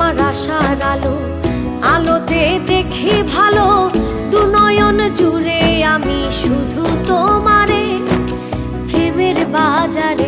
আমার আশার আলো আলোতে দেখি ভালো। দুনয়ন জুড়ে আমি শুধু তোমারে প্রেমের বাজারে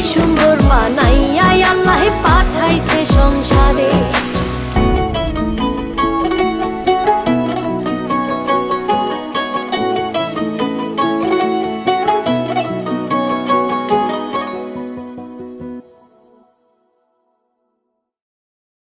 你说